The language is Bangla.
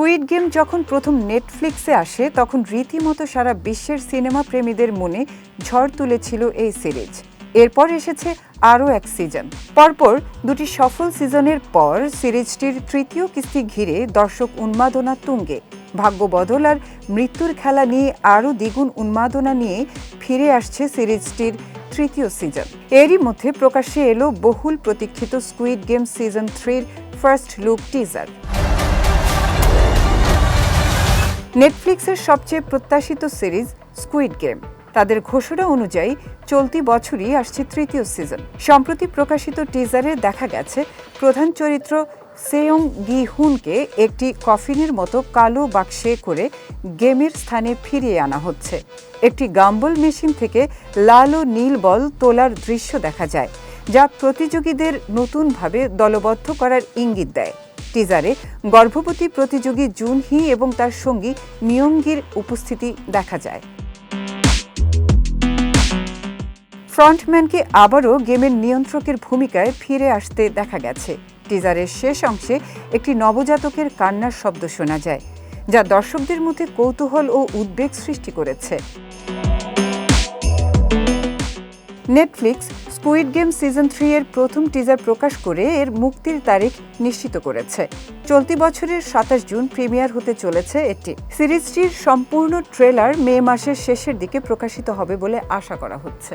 স্কুইড গেম যখন প্রথম নেটফ্লিক্সে আসে, তখন রীতিমতো সারা বিশ্বের সিনেমা প্রেমীদের মনে ঝড় তুলেছিল এই সিরিজ। এরপর এসেছে আরও এক সিজন। পরপর দুটি সফল সিজনের পর সিরিজটির তৃতীয় কিস্তি ঘিরে দর্শক উন্মাদনা তুঙ্গে। ভাগ্য বদল আর মৃত্যুর খেলা নিয়ে আরও দ্বিগুণ উন্মাদনা নিয়ে ফিরে আসছে সিরিজটির তৃতীয় সিজন। এরই মধ্যে প্রকাশ্যে এলো বহুল প্রতীক্ষিত স্কুইড গেম সিজন থ্রির ফার্স্ট লুক টিজার। নেটফ্লিক্সের সবচেয়ে প্রত্যাশিত সিরিজ স্কুইড গেম তাদের ঘোষণা অনুযায়ী চলতি বছরই আসছে তৃতীয় সিজন। সম্প্রতি প্রকাশিত টিজারে দেখা গেছে, প্রধান চরিত্র সেয়ং গি হুনকে একটি কফিনের মতো কালো বাক্সে করে গেমের স্থানে ফিরিয়ে আনা হচ্ছে। একটি গাম্বল মেশিন থেকে লাল ও নীল বল তোলার দৃশ্য দেখা যায়, যা প্রতিযোগীদের নতুনভাবে দলবদ্ধ করার ইঙ্গিত দেয়। টিজারে গর্ভবতী প্রতিযোগী জুনহি এবং তার সঙ্গী মিয়ঙ্গির উপস্থিতি দেখা যায়। ফ্রন্টম্যানকে আবারও গেমের নিয়ন্ত্রকের ভূমিকায় ফিরে আসতে দেখা গেছে। টিজারের শেষ অংশে একটি নবজাতকের কান্নার শব্দ শোনা যায়, যা দর্শকদের মধ্যে কৌতূহল ও উদ্বেগ সৃষ্টি করেছে। Netflix squid game season three এর প্রথম টিজার প্রকাশ করে এর মুক্তির তারিখ নিশ্চিত করেছে। চলতি বছরের সাতাশ জুন প্রিমিয়ার হতে চলেছে এটি। সিরিজটির সম্পূর্ণ ট্রেলার মে মাসের শেষের দিকে প্রকাশিত হবে বলে আশা করা হচ্ছে।